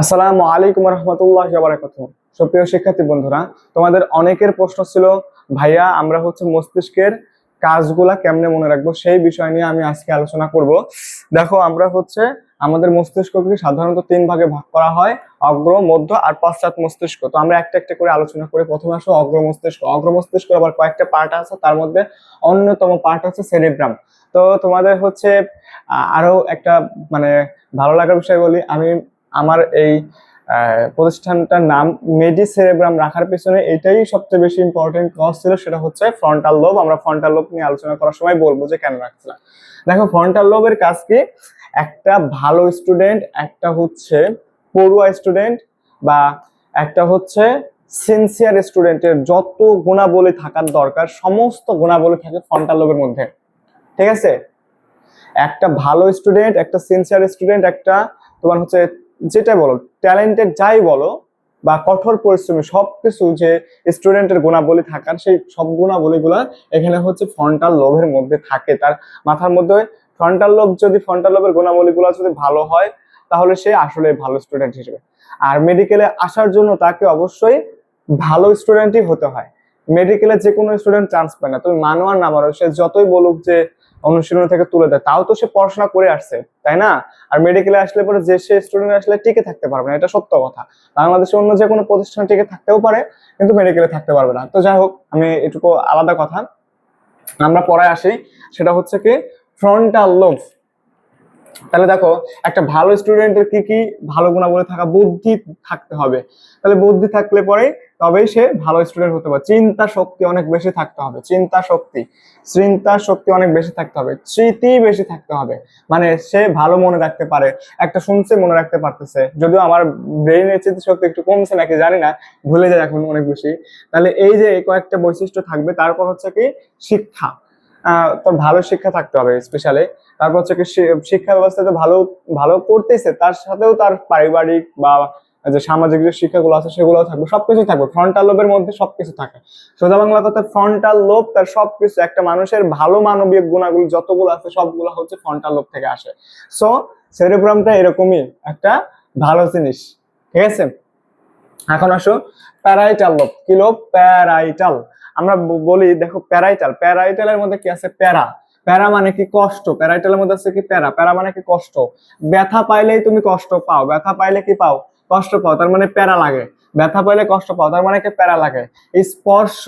আসসালামু আলাইকুম রহমতুল্লাহ বারাকাত সুপ্রিয় শিক্ষার্থী বন্ধুরা, তোমাদের অনেকের প্রশ্ন ছিল, ভাইয়া, আমরা হচ্ছে মস্তিষ্কের কাজগুলা কেমনে মনে রাখব? সেই বিষয় নিয়ে আমি আজকে আলোচনা করব। দেখো, আমরা হচ্ছে আমাদের মস্তিষ্ককে সাধারণত তিন ভাগে ভাগ করা হয়, অগ্র, মধ্য আর পশ্চাৎ মস্তিষ্ক। তো আমরা একটা একটা করে আলোচনা করি প্রথমে আসো, অগ্র মস্তিষ্ক। অগ্র মস্তিষ্ক আবার কয়েকটা পার্ট আছে, তার মধ্যে অন্যতম পার্ট হচ্ছে সেরিব্রাম। তো তোমাদের হচ্ছে আরও একটা মানে ভালো লাগার বিষয় বলি, আমি আমার এই প্রতিষ্ঠানটার নাম মেডি সেরেব্রাম রাখার পেছনে এটাই সবচেয়ে বেশি ইম্পর্টেন্ট কজ ছিল, সেটা হচ্ছে ফ্রন্টাল লোব আমরা ফ্রন্টাল লোব নিয়ে আলোচনা করার সময় বলব যে কেন রাখছিলাম। দেখো ফ্রন্টাল লোবের কাজ কি? একটা ভালো স্টুডেন্ট একটা হচ্ছে পড়ুয়া স্টুডেন্ট বা একটা হচ্ছে সিনসিয়ার স্টুডেন্টের যত গুণাবলী থাকার দরকার, সমস্ত গুণাবলী থাকে ফ্রন্টাল লোবের মধ্যে। ঠিক আছে? একটা ভালো স্টুডেন্ট একটা সিনসিয়ার স্টুডেন্ট একটা তোমার হচ্ছে যেটা বলো ট্যালেন্টেড যাই বলো বা কঠোর পরিশ্রমী সবকিছু যে স্টুডেন্টের গুণাবলী থাকার, সেই সব গুণাবলীগুলো এখানে হচ্ছে ফ্রন্টাল লোভের মধ্যে থাকে। তার মাথার মধ্যে ফ্রন্টাল লোভ যদি ফ্রন্টাল লোভের গুণাবলীগুলো যদি ভালো হয়, তাহলে সে আসলে ভালো স্টুডেন্ট হিসেবে। আর মেডিকেলে আসার জন্য তাকে অবশ্যই ভালো স্টুডেন্টই হতে হয়। মেডিকেলে যে কোনো স্টুডেন্ট চান্স পায় না। তুমি মানো আর না সে যতই বলুক যে অনুশীলন থেকে তুলে দেয়। তাও তো সে পড়াশোনা করে আসছে, তাই না? আর মেডিকেলে আসলে পরে যে সে স্টুডেন্ট আসলে টিকে থাকতে পারবে না, এটা সত্য কথা। বাংলাদেশে অন্য যে কোনো প্রতিষ্ঠানে টিকে থাকতেও পারে, কিন্তু মেডিকেলে থাকতে পারবে না। তো যাই হোক, আমি এটুকু আলাদা কথা। আমরা পরে আসি, সেটা হচ্ছে কি ফ্রন্টাল লোভ তাহলে দেখো, একটা ভালো স্টুডেন্টের কি কি ভালো গুণাবলী থাকা বুদ্ধি থাকতে হবে। তাহলে বুদ্ধি থাকলে পরে তবেই সে ভালো স্টুডেন্ট হতে পারে। চিন্তা শক্তি অনেক বেশি থাকতে হবে। চিন্তা শক্তি। চিন্তা শক্তি অনেক বেশি থাকতে হবে। স্মৃতি বেশি থাকতে হবে। মানে সে ভালো মনে রাখতে পারে। একটা শুনছে, মনে রাখতে পারতেছে। যদিও আমার ব্রেইনের স্মৃতি শক্তি একটু কমছে নাকি জানি না। ভুলে যায় এখন অনেক বেশি। তাহলে এই যে কয়েকটা বৈশিষ্ট্য থাকবে, তারপর হচ্ছে কি শিক্ষা। তোর ভালো শিক্ষা থাকতে হবে স্পেশালি তারপর হচ্ছে কি শিক্ষা ব্যবস্থাতে ভালো ভালো করতেছে, তার সাথেও তার পারিবারিক বা যে সামাজিক যে শিক্ষাগুলো আছে সেগুলো থাকবে সবকিছু থাকবে। ফ্রন্টাল লোবের মধ্যে সবকিছু থাকে। সোজা বাংলা কথা ফ্রন্টাল লোব তার সবকিছু, একটা মানুষের ভালো মানবিক গুণাগুলো যতগুলো আছে সবগুলো হচ্ছে ফ্রন্টাল লোব থেকে আসে। সো সেরিব্রামটা এরকমই একটা ভালো জিনিস। ঠিক আছে? এখন আসো প্যারাইটাল লোব কি লোব প্যারাইটাল আমরা বলি, দেখো প্যারাইটাল প্যারাইটালের মধ্যে কি আছে? প্যারা। প্যারা মানে কি? কষ্ট। প্যারাইটালের মধ্যে আছে কি? প্যারা। প্যারা মানে কি? কষ্ট। ব্যথা পাইলেই তুমি কষ্ট পাও। ব্যথা পাইলে কি পাও? কষ্ট পাও, তার মানে প্যারা লাগে। ব্যথা পাইলে কষ্ট পাও, তার মানে একটা প্যারা লাগে। স্পর্শ,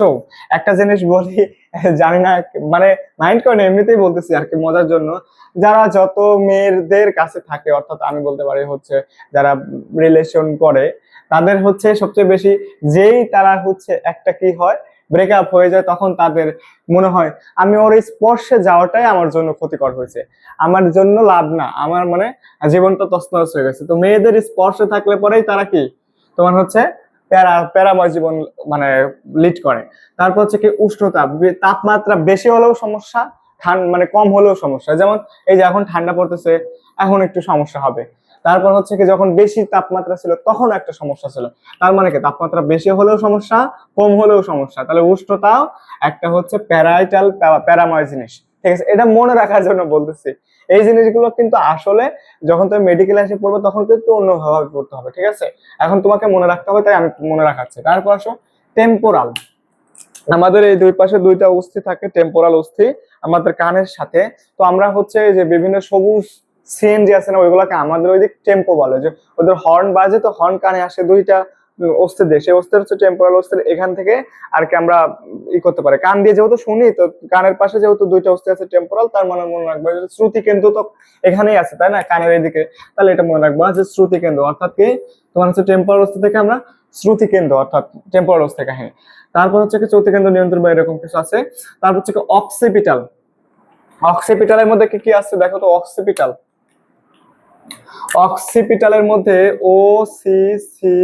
একটা জিনিস বলি, জানি না মানে মাইন্ড করে এমনিতেই বলতেছি আর কি মজার জন্য। যারা যত মেয়েদের কাছে থাকে, অর্থাৎ আমি বলতে পারি হচ্ছে যারা রিলেশন করে, তাদের হচ্ছে সবচেয়ে বেশি যেই তারা হচ্ছে একটা কি হয় ব্রেকআপ হয়ে যায়, তখন তাদের মনে হয়, আমি ওর এই স্পর্শে যাওয়াটাই আমার জন্য ক্ষতিকর হয়েছে। আমার জন্য লাভ না। আমার মানে জীবনটা তছনছ হয়ে গেছে। তো মেয়েদের স্পর্শে থাকলে পরেই তারা কি? তোমার হচ্ছে প্যারা, প্যারাময় জীবন মানে লিড করে। তারপর হচ্ছে কি উষ্ণতা তাপমাত্রা বেশি হলেও সমস্যা ঠান্ডা মানে কম হলেও সমস্যা। যেমন এই যে এখন ঠান্ডা পড়তেছে, এখন একটু সমস্যা হবে। তারপর হচ্ছে কি যখন বেশি তাপমাত্রা ছিল, তখন একটা সমস্যা ছিল। তার মানে কি? তাপমাত্রা বেশি হলেও সমস্যা, কম হলেও সমস্যা। তাহলে উষ্ণতাও একটা হচ্ছে প্যারাইটাল প্যারাময় জিনিস। ঠিক আছে? এটা মনে রাখার জন্য বলতেছি। এই জিনিসগুলো কিন্তু আসলে যখন তুমি মেডিকেল এসে পড়বে, তখন কিন্তু অন্যভাবে পড়তে হবে। ঠিক আছে? এখন তোমাকে মনে রাখতে হবে, তাই আমি মনে রাখাচ্ছি। তারপর আসো টেম্পোরাল আমাদের এই দুই পাশে দুইটা অস্থি থাকে টেম্পোরাল অস্থি আমাদের কানের সাথে। তো আমরা হচ্ছে যে বিভিন্ন সবুজ সিএনজি আছে না, ওইগুলোকে আমাদের ওই দিক টেম্পো বলে যে ওদের হর্ন বাজে তো হর্ন কানে আসে দুইটা অস্থি দিয়ে। সেই অস্থির হচ্ছে টেম্পোরাল অস্থির এখান থেকে আর কি আমরা ই করতে পারি। কান দিয়ে যেহেতু শুনি, তো কানের পাশে যেহেতু দুইটা অস্থি আছে টেম্পোরাল তার মানে মনে রাখব শ্রুতি কেন্দ্র তো এখানেই আছে, তাই না? কানের এদিকে তাহলে এটা মনে রাখব যে শ্রুতি কেন্দ্র, অর্থাৎ কি? তোমার হচ্ছে টেম্পোরাল অস্থি থেকে আমরা শ্রুতি কেন্দ্র, অর্থাৎ টেম্পোরাল অস্থি কাহিনী তারপর হচ্ছে কি চৌতি কেন্দ্র নিয়ন্ত্রণ বা এরকম কিছু আছে। তারপর হচ্ছে অক্সিপিটাল অক্সিপিটালের মধ্যে কি কি আছে? দেখো তো অক্সিপিটাল অক্সিপিটালের মধ্যে ও সি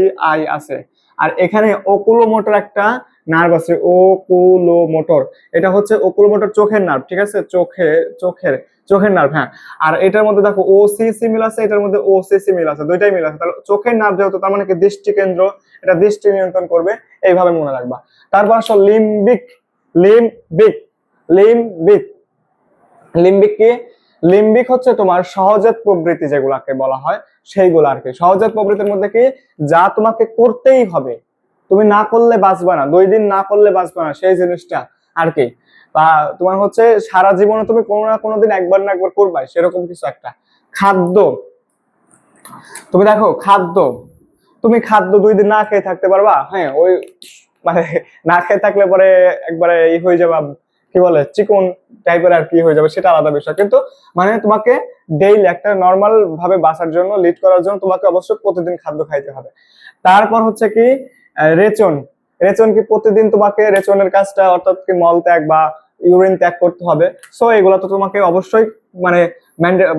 আছে। আর এখানে ওকুলোমোটর একটা নার্ভ আছে ওকুলোমোটর এটা হচ্ছে ওকুলোমোটর চোখের নার্ভ ঠিক আছে? চোখে, চোখের চোখের নার্ভ হ্যাঁ। আর এটার মধ্যে দেখো ও সি সি মিল আছে, এটার মধ্যে ও সি সি মিল আছে, দুইটাই মিল আছে। তাহলে চোখের নার্ভ যেহেতু, তার মানে কি? দৃষ্টি কেন্দ্র এটা দৃষ্টি নিয়ন্ত্রণ করবে। এইভাবে মনে রাখবা। তারপর আসো লিম্বিক লিম্বিক লিম্বিক লিম্বিক কি? লিম্বিক হচ্ছে তোমার সহজাত প্রবৃত্তি যেগুলাকে বলা হয়, সেইগুলো আর কি। সহজাত প্রবৃত্তির মধ্যে কি? যা তোমাকে করতেই হবে। তুমি না করলে বাঁচবা না দুই দিন না করলে বাঁচবা না, সেই জিনিসটা আর কি। বা তোমার হচ্ছে সারা জীবনে তুমি কোনো না কোনো দিন একবার না একবার করবাই, সেরকম কিছু একটা। খাদ্য। তুমি দেখো, খাদ্য। তুমি খাদ্য দুই দিন না খেয়ে থাকতে পারবা? হ্যাঁ ওই মানে না খেয়ে থাকলে পরে একবারে ই হয়ে যাবা কি বলে, চিকন টাইপের আর কি হয়ে যাবে সেটা আলাদা বিষয়। কিন্তু মানে তোমাকে ডেইলি একটা নর্মাল ভাবে বাঁচার জন্য লিড করার জন্য তোমাকে অবশ্যই প্রতিদিন খাদ্য খাইতে হবে। তারপর হচ্ছে কি রেচন। রেচন কি প্রতিদিন তোমাকে রেচনের কাজটা, অর্থাৎ কি মল ত্যাগ বা ইউরিন ত্যাগ করতে হবে। সো এগুলো তো তোমাকে অবশ্যই মানে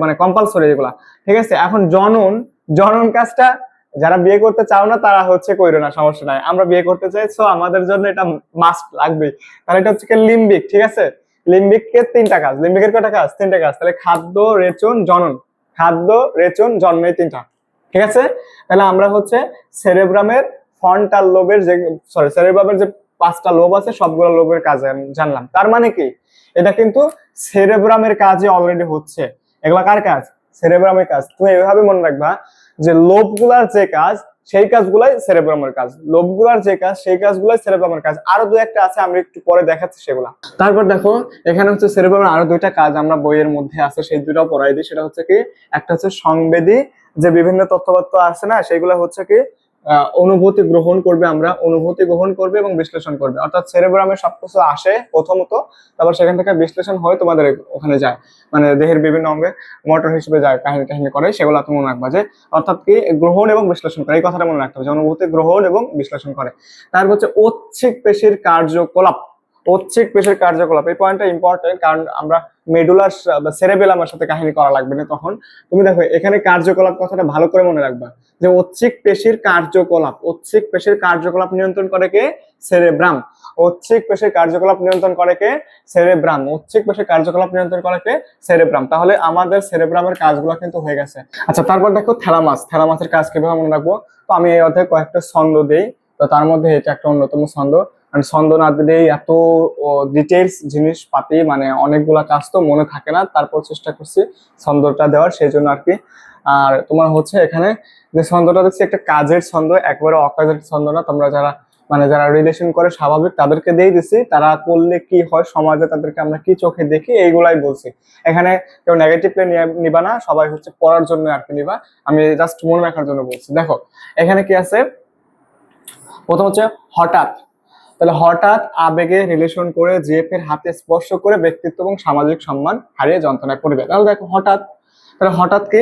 মানে কম্পালসরি এগুলা। ঠিক আছে? এখন জনন জনন কাজটা যারা বিয়ে করতে চাও না, তারা হচ্ছে কইরো না, সমস্যা নাই। আমরা বিয়ে করতে চাই সো আমাদের জন্য এটা মাস্ট লাগবে তাহলে এটা হচ্ছে লিম্বিক ঠিক আছে? লিম্বিকের তিনটা কাজ। লিম্বিকের কটা কাজ? তিনটা কাজ। তাহলে খাদ্য, রেচন, জনন। খাদ্য, রেচন জন্ম এই তিনটা। ঠিক আছে? তাহলে আমরা হচ্ছে সেরেব্রামের ফ্রন্টাল লোবের যে সরি সেরেব্রামের যে পাঁচটা লোব আছে, সবগুলো লোবের কাজ জানলাম। তার মানে কি? এটা কিন্তু সেরেব্রামের কাজে অলরেডি হচ্ছে। এগুলা কার কাজ? সেরেব্রামের কাজ। তুমি এভাবে মনে রাখবা যে লোভগুলার যে কাজ, সেই কাজগুলাই সেরেব্রামের কাজ। লোভগুলার যে কাজ, সেই কাজগুলাই সেরেব্রামের কাজ। আরও দু একটা আছে, আমি একটু পরে দেখাচ্ছি সেগুলা। তারপর দেখো, এখানে হচ্ছে সেরেব্রামের আরও দুইটা কাজ আমরা বইয়ের মধ্যে আছে, সেই দুটো পড়াই দিই। সেটা হচ্ছে কি, একটা হচ্ছে সংবেদী যে বিভিন্ন তথ্যপত্র আছে না সেগুলো হচ্ছে কি অনুভূতি গ্রহণ করবে আমরা, অনুভূতি গ্রহণ করবে এবং বিশ্লেষণ করবে। অর্থাৎ সেরেব্রামে সবকিছু আসে প্রথমত, তারপর সেখান থেকে বিশ্লেষণ হয় তোমাদের ওখানে যায় মানে দেহের বিভিন্ন অঙ্গে মোটর হিসেবে যায়, কাহিনী কাহিনী করে, সেগুলো তো মনে রাখবা যে, অর্থাৎ কি গ্রহণ এবং বিশ্লেষণ করে, এই কথাটা মনে রাখতে হবে যে, অনুভূতি গ্রহণ এবং বিশ্লেষণ করে। তারপর হচ্ছে ঐচ্ছিক পেশির কার্যকলাপ। ঐচ্ছিক পেশের কার্যকলাপ, এই পয়েন্টটা ইম্পর্টেন্ট কারণ আমরা মেডুলার বা সেরেবেলামের সাথে কাহিনী করা লাগবে না তখন। তুমি দেখো, এখানে কার্যকলাপ কথাটা ভালো করে মনে রাখবা। যে ঐচ্ছিক পেশির কার্যকলাপ ঐচ্ছিক পেশির কার্যকলাপ নিয়ন্ত্রণ করে কে? সেরেব্রাম ঐচ্ছিক পেশির কার্যকলাপ নিয়ন্ত্রণ করে কে? সেরেব্রাম ঐচ্ছিক পেশির কার্যকলাপ নিয়ন্ত্রণ করে কে? সেরেব্রাম তাহলে আমাদের সেরেব্রামের কাজগুলো কিন্তু হয়ে গেছে। আচ্ছা তারপর দেখো থ্যালামাস থ্যালামাসের কাজ কীভাবে মনে রাখব? তো আমি এই অধ্যায়ে কয়েকটা ছন্দ দেই। তো তার মধ্যে এটা একটা অন্যতম ছন্দ। আর ছন্দ না দিলেই এত ডিটেলস জিনিস পাতি মানে অনেকগুলা কাজ তো মনে থাকে না, তারপর চেষ্টা করছি ছন্দটা দেওয়ার সেই জন্য আর কি। আর তোমার হচ্ছে এখানে যে ছন্দটা দিচ্ছি একটা কাজের ছন্দ, একবারে অকাজের ছন্দ না, তোমরা যারা মানে যারা রিলেশন করে স্বাভাবিক, তাদেরকে দিয়ে দিছি, তারা করলে কি হয়, সমাজে তাদেরকে আমরা কি চোখে দেখি, এইগুলাই বলছি। এখানে কেউ নেগেটিভলি নিবা না, সবাই হচ্ছে পড়ার জন্য আর কি নিবা। আমি জাস্ট মনে রাখার জন্য বলছি। দেখো, এখানে কি আছে? প্রথম হচ্ছে হঠাৎ। তাহলে হঠাৎ আবেগে রিলেশন করে জিএফ এর হাতে স্পর্শ করে ব্যক্তিত্ব এবং সামাজিক সম্মান হারিয়ে যন্ত্রণায় পড়বে। তাহলে দেখো হঠাৎ, তাহলে হঠাৎ কে?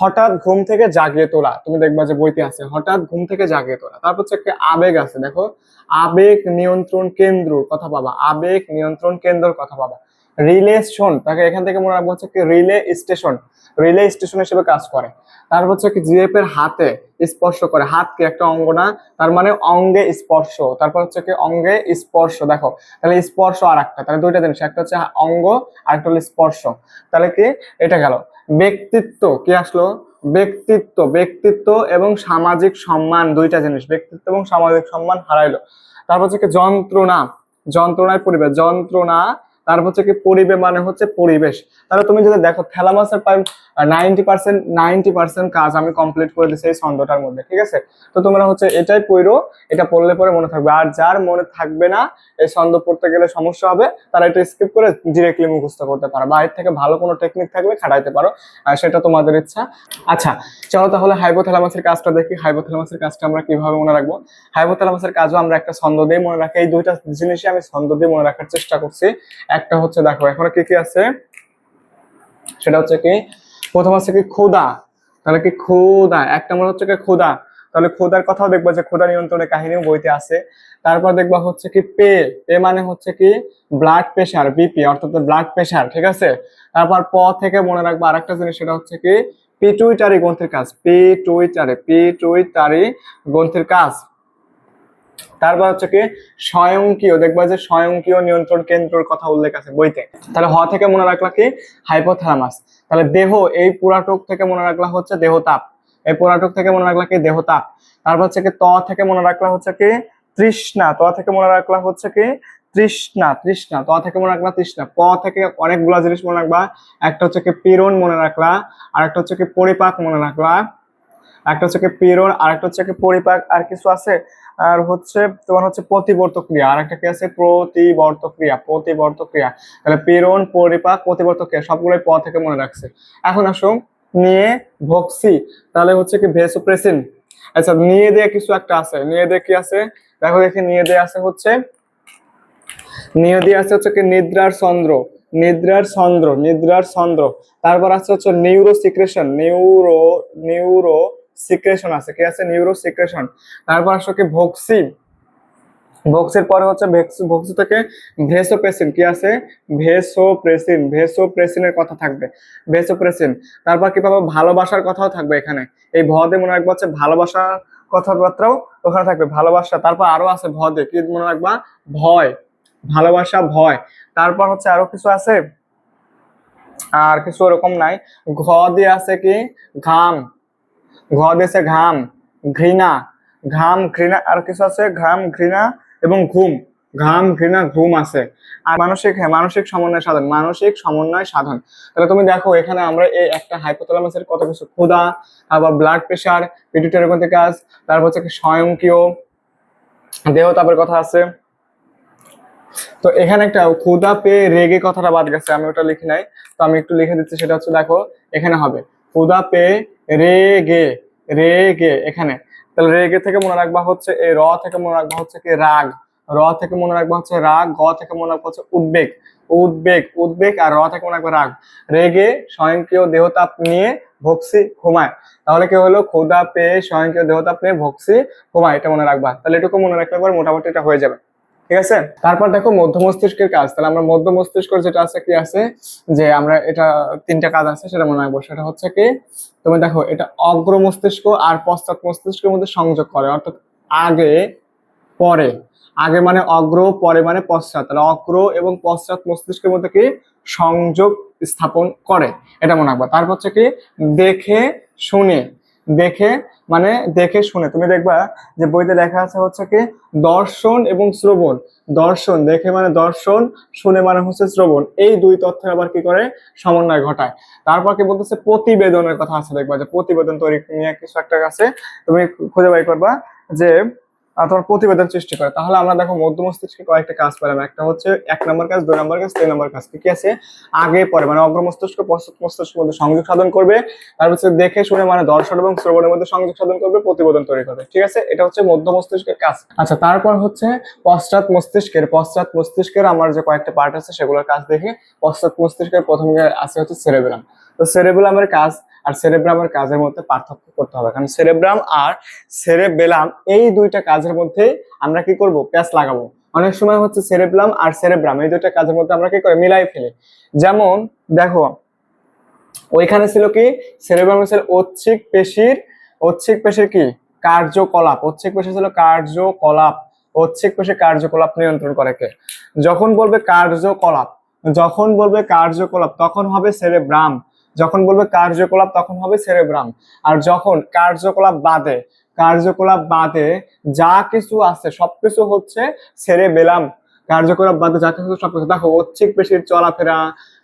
হঠাৎ ঘুম থেকে জাগিয়ে তোলা। তুমি দেখবা যে বইতে আছে, হঠাৎ ঘুম থেকে জাগিয়ে তোলা। তারপর হচ্ছে একটা আবেগ আছে, দেখো। আবেগ নিয়ন্ত্রণ কেন্দ্র কথা পাবা। আবেগ নিয়ন্ত্রণ কেন্দ্রর কথা পাবা। রিলেশন তাকে এখান থেকে মনে রাখব হচ্ছে রিলে স্টেশন রিলে স্টেশন হিসেবে কাজ করে। তারপর হচ্ছে কি জিএফ এর হাতে স্পর্শ করে, হাত কি একটা অঙ্গ না? তার মানে অঙ্গে স্পর্শ, তারপর হচ্ছে কি অঙ্গে স্পর্শ, দেখো। তাহলে স্পর্শ আর একটা তাহলে দুইটা জিনিস, একটা হচ্ছে অঙ্গ আর একটা হলো স্পর্শ। তাহলে কি? এটা গেল। ব্যক্তিত্ব, কি আসলো? ব্যক্তিত্ব ব্যক্তিত্ব এবং সামাজিক সম্মান, দুইটা জিনিস। ব্যক্তিত্ব এবং সামাজিক সম্মান হারাইলো। তারপর হচ্ছে কি যন্ত্রণা, যন্ত্রণায় পরিবেশ যন্ত্রণা তারপর হচ্ছে কি পরিবেশ মানে হচ্ছে পরিবেশ। তাহলে তুমি যদি দেখো থ্যালামাসের প্রায় নাইনটি পার্সেন্ট নাইনটি পার্সেন্ট কাজ আমি কমপ্লিট করে দিচ্ছি এই ছন্দটার মধ্যে, ঠিক আছে? তো তোমরা হচ্ছে এটাই পড়ো, এটা পড়লে পরে মনে থাকবে। আর যার মনে থাকবে না, এই ছন্দ পড়তে গেলে সমস্যা হবে, তারা এটা স্কিপ করে ডিরেক্টলি মুখস্থ করতে পারো। বা এর থেকে ভালো কোনো টেকনিক থাকলে খাটাইতে পারো সেটা তোমাদের ইচ্ছা। আচ্ছা চলো তাহলে হাইপোথ্যালামাসের কাজটা দেখি। হাইপোথ্যালামাসের কাজটা আমরা কীভাবে মনে রাখব? হাইপোথ্যালামাসের কাজও আমরা একটা ছন্দ দিয়ে মনে রাখি। এই দুইটা জিনিসই আমি ছন্দ দিয়ে মনে রাখার চেষ্টা করছি। একটা হচ্ছে দেখো, এখন কি কি আছে? সেটা হচ্ছে কি, প্রথম হচ্ছে কি ক্ষুদা। তাহলে কি ক্ষুদা? এক নম্বর হচ্ছে কি ক্ষুদা। তাহলে ক্ষুদার কথাও দেখবা যে ক্ষুদা নিয়ন্ত্রণের কাহিনীও বইতে আছে। তারপর দেখবা হচ্ছে কি পে। পে মানে হচ্ছে কি ব্লাড প্রেশার বিপি অর্থাৎ ব্লাড প্রেশার ঠিক আছে? তারপর প থেকে মনে রাখবা আরেকটা জিনিস, সেটা হচ্ছে কি পিটুইটারি গ্রন্থির কাজ। পিটুইটারি পিটুইটারি গ্রন্থির কাজ। তারপর হচ্ছে কি, স্বয়ংক্রিয়, দেখবা যে স্বয়ংক্রিয় নিয়ন্ত্রণ কেন্দ্রের কথা উল্লেখ আছে বইতে। তাহলে হ থেকে মনে রাখলা কি? হাইপোথ্যালামাস তাহলে দেহ, এই পুরাটক থেকে মনে রাখলা হচ্ছে দেহতাপ। এই পুরাটক থেকে মনে রাখলা কি? দেহতাপ। তারপর হচ্ছে কি, ত থেকে মনে রাখলা হচ্ছে কি? তৃষ্ণা। ত থেকে মনে রাখলা হচ্ছে কি? তৃষ্ণা তৃষ্ণা। ত থেকে মনে রাখবা তৃষ্ণা। প থেকে অনেকগুলা জিনিস মনে রাখবা। একটা হচ্ছে কি, পীড়ন মনে রাখলা আর একটা হচ্ছে কি, পরিপাক মনে রাখলা। একটা হচ্ছে কি, পীড়ন আর একটা হচ্ছে কি, পরিপাক, আর কিছু আছে? আর হচ্ছে তোমার হচ্ছে প্রতিবর্ত ক্রিয়া, আর একটা কি আছে? প্রতিবর্ত ক্রিয়া প্রতিবর্ত ক্রিয়া। তাহলে পীড়ন পরিপাক প্রতিবর্ত ক্রিয়া, সবগুলোই প থেকে মনে রাখছে। এখন আসুন, নিয়ে ভক্সি, তাহলে হচ্ছে কি ভেসোপ্রেসিন। আচ্ছা নিয়ে দিয়ে কিছু একটা আছে। নিয়ে দিয়ে কি আছে? দেখো দেখি, নিয়ে দিয়ে আছে হচ্ছে, নিয়ে দিয়ে আছে হচ্ছে কি নিদ্রার চন্দ্র নিদ্রার চন্দ্র নিদ্রার চন্দ্র তারপর আছে হচ্ছে neuro secretion neuro neuro secretion আছে, কি আছে? নিউরো সিক্রেশন তারপর আসছে কি ভক্সি ভক্সির পরে হচ্ছে ভক্সি থেকে ভেসোপ্রেসিন কি আছে? ভেসোপ্রেসিন ভেসোপ্রেসিনের কথা থাকবে ভেসোপ্রেসিন তারপর কি পাবো? ভালোবাসার কথাও থাকবে এখানে। এই ভদে মনে রাখব হচ্ছে ভালোবাসার কথাবার্তাও ওখানে থাকবে, ভালোবাসা। তারপর আরও আছে ভদে, কি মনে রাখবা? ভয়, ভালোবাসা, ভয়। তারপর হচ্ছে আরও কিছু আছে? আর কিছু ওরকম নাই। ঘ দিয়ে আছে কি? ঘাম। ঘ দিয়েছে ঘাম, ঘৃণা ঘাম, ঘৃণা, আর কিছু আছে? ঘাম, ঘৃণা এবং ঘুম। ঘাম, ঘৃণা, ঘুম আছে। আর মানসিক হ্যাঁ মানসিক সমন্বয় সাধন, মানসিক সমন্বয় সাধন। তাহলে তুমি দেখো, এখানে আমরা এই একটা হাইপোথ্যালামাসের কত কিছু, ক্ষুধা আবার ব্লাড প্রেশার পিটুইটারি গ্রন্থি কাজ তারপর হচ্ছে স্বয়ংক্রিয় দেহ তাপের কথা আছে। তো এখানে একটা ক্ষুধা পেয়ে রেগে কথাটা বাদ গেছে, আমি ওটা লিখি নাই। তো আমি একটু লিখে দিচ্ছি, সেটা হচ্ছে দেখো, এখানে হবে। ক্ষুধা পেয়ে রেগে রেগে এখানে। তাহলে রেগে থেকে মনে রাখবা হচ্ছে এই র থেকে মনে রাখবা হচ্ছে কি রাগ। র থেকে মনে রাখবা হচ্ছে রাগ, গ থেকে মনে রাখবা হচ্ছে উদ্বেগ। উদ্বেগ উদ্বেগ আর র থেকে মনে রাখবা রাগ। রেগে স্বয়ংক্রিয় দেহতাপ নিয়ে ভক্সি ঘুমায়। তাহলে কি হলো? ক্ষুধা পেয়ে স্বয়ংক্রিয় দেহতাপ নিয়ে ভক্সি ঘুমায়, এটা মনে রাখবা। তাহলে এটুকু মনে রাখলে মোটামুটি এটা হয়ে যাবে। ঠিক আছে? তারপর দেখো মধ্য মস্তিষ্কের কাজ। তাহলে আমরা মধ্য মস্তিষ্কের যেটা আছে কি আছে? যে আমরা এটা তিনটা কাজ আছে, সেটা মনে রাখব। সেটা হচ্ছে কি, তুমি দেখো, এটা অগ্র মস্তিষ্ক আর পশ্চাৎ মস্তিষ্কের মধ্যে সংযোগ করে। অর্থাৎ আগে, পরে। আগে মানে অগ্র, পরে মানে পশ্চাৎ। তাহলে অগ্র এবং পশ্চাৎ মস্তিষ্কের মধ্যে কি? সংযোগ স্থাপন করে। এটা মনে রাখবা। তারপর হচ্ছে কি, দেখে, শুনে। দেখে মানে দেখে শুনে। তুমি দেখবা যে বইতে লেখা আছে হচ্ছে কি, দর্শন এবং শ্রবণ। দর্শন, দেখে মানে দর্শন, শুনে মানে হচ্ছে শ্রবণ। এই দুই তথ্যের আবার কি করে? সমন্বয় ঘটায়। তারপর কি বলতেছে, প্রতিবেদনের কথা আছে। দেখবা যে প্রতিবেদন তৈরি নিয়ে কিছু একটা কাছে তুমি খুঁজে বাই করবা যে তোমার প্রতিবেদন সৃষ্টি করে। তাহলে আমরা দেখো মধ্য মস্তিষ্কে কয়েকটা কাজ পেলাম। একটা হচ্ছে এক নম্বর কাজ, দুই নম্বর কাজ, তিন নম্বর কাজ। কি আছে? আগে, পরে। মানে অগ্র মস্তিষ্ক, পশ্চাৎ মস্তিষ্কের মধ্যে সংযোগ সাধন করবে। তারপর হচ্ছে দেখে শুনে মানে দর্শন এবং শ্রবণের মধ্যে সংযোগ সাধন করবে, প্রতিবেদন তৈরি করবে। ঠিক আছে? এটা হচ্ছে মধ্য মস্তিষ্কের কাজ। আচ্ছা তারপর হচ্ছে পশ্চাৎ মস্তিষ্কের। পশ্চাৎ মস্তিষ্কের আমার যে কয়েকটা পার্ট আছে সেগুলোর কাজ দেখে পশ্চাৎ মস্তিষ্কের প্রথম আছে হচ্ছে সেরেবেলাম তো সেরেবেলামের কাজ আর সেরেব্রামের কাজের মধ্যে পার্থক্য করতে হবে। কারণ সেরেব্রাম আর সেরেবেলাম এই দুইটা কাজের মধ্যে আমরা কি করব? প্যাচ লাগাবো। অনেক সময় হচ্ছে সেরেব্রাম আর সেরেব্রাম এই দুইটা কাজের মধ্যে আমরা কি করে? মিলাই ফেলি। যেমন দেখো, ওইখানে ছিল কি? সেরেব্রাম ছিল ঐচ্ছিক পেশির ঐচ্ছিক পেশির কি? কার্যকলাপ। ঐচ্ছিক পেশি ছিল কার্যকলাপ। ঐচ্ছিক পেশি কার্যকলাপ নিয়ন্ত্রণ করে কে? যখন বলবে কার্যকলাপ, যখন বলবে কার্যকলাপ, তখন হবে সেরেব্রাম। যখন বলবে কার্যকলাপ, তখন হবে সেরেব্রাম আর যখন কার্যকলাপ বাদে কার্যকলাপ বাদে যা কিছু আছে, সবকিছু হচ্ছে সেরেবেলাম কার্যকলাপ বাদে যা কিছু সবকিছু। দেখো, ঐচ্ছিক পেশির চলাফেরা,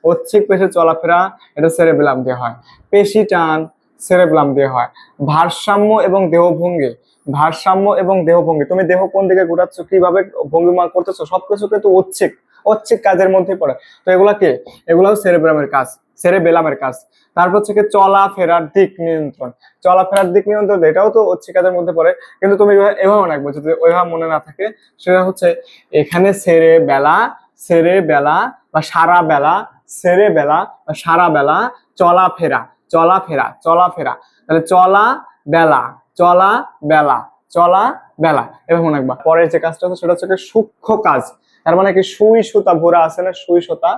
ঐচ্ছিক পেশির চলাফেরা, এটা সেরেবেলাম দিয়ে হয়। পেশি টান সেরেবেলাম দিয়ে হয়। ভারসাম্য এবং দেহভঙ্গি, ভারসাম্য এবং দেহভঙ্গি। তুমি দেহ কোন দিকে ঘোরাচ্ছ, কীভাবে ভঙ্গিমা করতেছো, সবকিছু কিন্তু ঐচ্ছিক। ঐচ্ছিক কাজের মধ্যে পড়ে। তো এগুলা কি? এগুলাও সেরেব্রামের কাজ সেরে সেরেবেলামের কাজ। তারপর হচ্ছে চলাফেরার দিক নিয়ন্ত্রণ। চলাফেরার দিক নিয়ন্ত্রণ, এটাও তো ঐচ্ছিক কাজের মধ্যে পড়ে। কিন্তু তুমি এভাবে- রাখব যদি ওইভাবে মনে না থাকে, সেটা হচ্ছে এখানে সেরে বেলা সেরে বেলা বা সারা বেলা সেরে বেলা বা সারা বেলা চলাফেরা চলাফেরা চলাফেরা। তাহলে চলা বেলা চলা বেলা চলা বেলা এভাবে রাখবা। পরের যে কাজটা হচ্ছে, সেটা হচ্ছে সূক্ষ্ম কাজ। তার মানে কি সুই সুতা, ভরা আছে না সুই সুতা,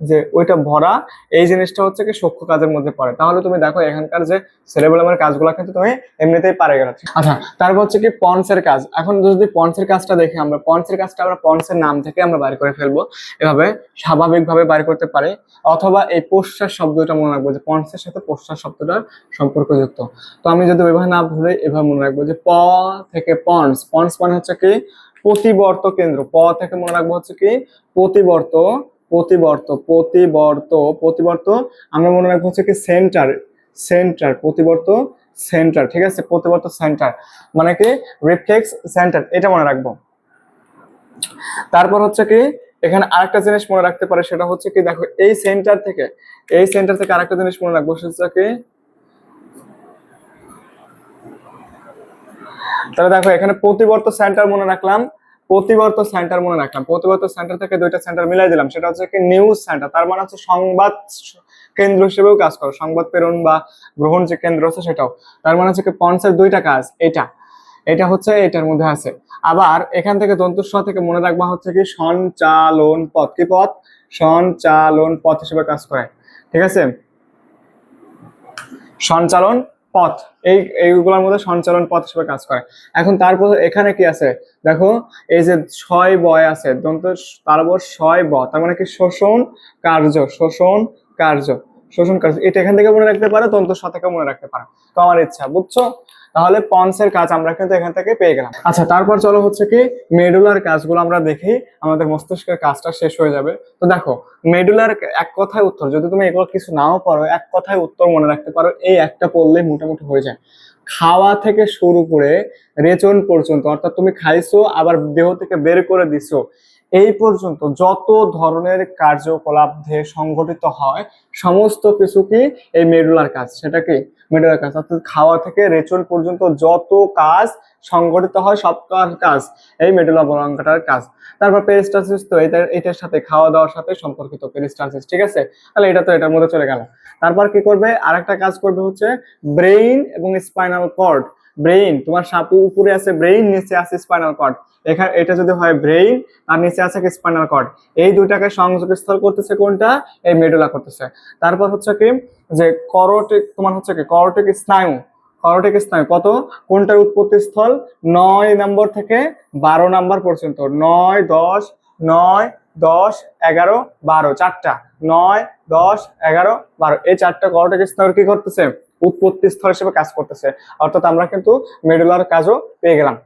যে ওইটা ভরা, এই জিনিসটা হচ্ছে কি সূক্ষ্ম কাজের মধ্যে পড়ে। তাহলে তুমি দেখো এখানকার যে সেরেবেলামের কাজগুলো কিন্তু তুমি এমনিতেই পারে গেলে। আচ্ছা তারপর হচ্ছে কি পন্সের কাজ। এখন যদি পন্সের কাজটা দেখি আমরা পন্সের কাজটা আমরা পন্সের নাম থেকে আমরা বাইর করে ফেলব। এভাবে স্বাভাবিকভাবে বাইর করতে পারি। অথবা এই পোস্টার শব্দটা মনে রাখব যে পন্সের সাথে পোস্টার শব্দটার সম্পর্কযুক্ত। তো আমি যদি ওইভাবে না ভুলে এভাবে মনে রাখব যে প থেকে পন্স পন্স মানে হচ্ছে কি প্রতিবর্ত কেন্দ্র। প থেকে মনে রাখব হচ্ছে কি, প্রতিবর্ত প্রতিবর্ত প্রতিবর্ত প্রতিবর্ত, আমরা মনে রাখব হচ্ছে কি সেন্টার সেন্টার প্রতিবর্ত সেন্টার ঠিক আছে? প্রতিবর্ত সেন্টার মানে কি রিফ্লেক্স সেন্টার এটা মনে রাখব। তারপর হচ্ছে কি, এখানে আরেকটা জিনিস মনে রাখতে পারে, সেটা হচ্ছে কি, দেখো, এই সেন্টার থেকে, এই সেন্টার থেকে আরেকটা জিনিস মনে রাখব, সেটা কি তাহলে দেখো, এখানে প্রতিবর্ত সেন্টার মনে রাখলাম, প্রতিবর্ত সেন্টার মনে রাখলাম। প্রতিবর্ত সেন্টার থেকে দুইটা সেন্টার মিলাই দিলাম, সেটা হচ্ছে কি নিউজ সেন্টার তার মানে হচ্ছে সংবাদ কেন্দ্র হিসেবেও কাজ করে। সংবাদ প্রেরণ বা গ্রহণ যে কেন্দ্র আছে সেটাও। তার মানে হচ্ছে কি পন্সের দুইটা কাজ, এটা। এটা হচ্ছে, এটার মধ্যে আছে। আবার এখান থেকে দন্তস্ব থেকে মনে রাখবা হচ্ছে কি সঞ্চালন পথ। কি পথ? সঞ্চালন পথ হিসেবে কাজ করে। ঠিক আছে? সঞ্চালন পথ। এই, এইগুলোর মধ্যে সঞ্চালন পথ হিসেবে কাজ করে। এখন তারপর এখানে কি আছে? দেখো, এই যে ছয় বয় আছে, দন্ত তারপর ছয় ব, তার মানে কি শোষণ কার্য শোষণ কার্য। শোষণ কার্য এটা এখান থেকে মনে রাখতে পারো দন্ত স থেকে মনে রাখতে পারো। তো আমার ইচ্ছা, বুঝছ? তাহলে পন্সের কাজ আমরা কিন্তু এখান থেকে পেয়ে গেলাম। আচ্ছা তারপর চলো হচ্ছে কি, মেডুলার কাজগুলো আমরা দেখি, আমাদের মস্তিষ্কের কাজটা শেষ হয়ে যাবে। তো দেখো, মেডুলার এক কথায় উত্তর, যদি তুমি এগুলো কিছু নাও পারো, এক কথায় উত্তর মনে রাখতে পারো, এই একটা পড়লে মোটামুটি হয়ে যায়। খাওয়া থেকে শুরু করে রেচন পর্যন্ত, অর্থাৎ তুমি খাইছো, আবার দেহ থেকে বের করে দিছো এই পর্যন্ত যত ধরনের কার্যকলাপ দেহে সংঘটিত হয়, সমস্ত কিছু কি এই মেডুলার কাজ? সেটা কি? মেডুলার কাজ। অর্থাৎ খাওয়া থেকে রেচন পর্যন্ত যত কাজ সংঘটিত হয়, সব কাজ? এই মেডুলা বলাঙ্কাটার কাজ। তারপর পেরিস্টালসিস তো এটা, এটার সাথে, খাওয়া দাওয়ার সাথে সম্পর্কিত পেরিস্টালসিস, ঠিক আছে? তাহলে এটা তো এটার মধ্যে চলে গেল। তারপর কি করবে? আরেকটা কাজ করবে হচ্ছে ব্রেইন এবং স্পাইনাল কর্ড। ব্রেইন তোমার সাপু উপরে আছে ব্রেইন নিচে আছে স্পাইনাল কর্ড এখানে এটা যদি হয় ব্রেইন আর নিচে আছে স্পাইনাল কর্ড এই দুইটাকে সংযোগ স্থল করতেছে কোনটা? এই মেডুলা করতেছে। তারপর হচ্ছে কি? যে করটিক তোমার হচ্ছে কি? করটিক স্নায়ু। করটিক স্নায়ু কত? কোনটার উৎপত্তি স্থল? নয় নম্বর থেকে বারো নাম্বার পর্যন্ত। নয়, দশ নয়, দশ, এগারো, বারো। চারটা। নয়, দশ, এগারো, বারো। এই চারটা করটিক স্নায়ু কি করতেছে? উৎপত্তি স্থল হিসেবে কাজ করতেছে। অর্থাৎ আমরা কিন্তু মেডুলার কাজও পেয়ে গেলাম।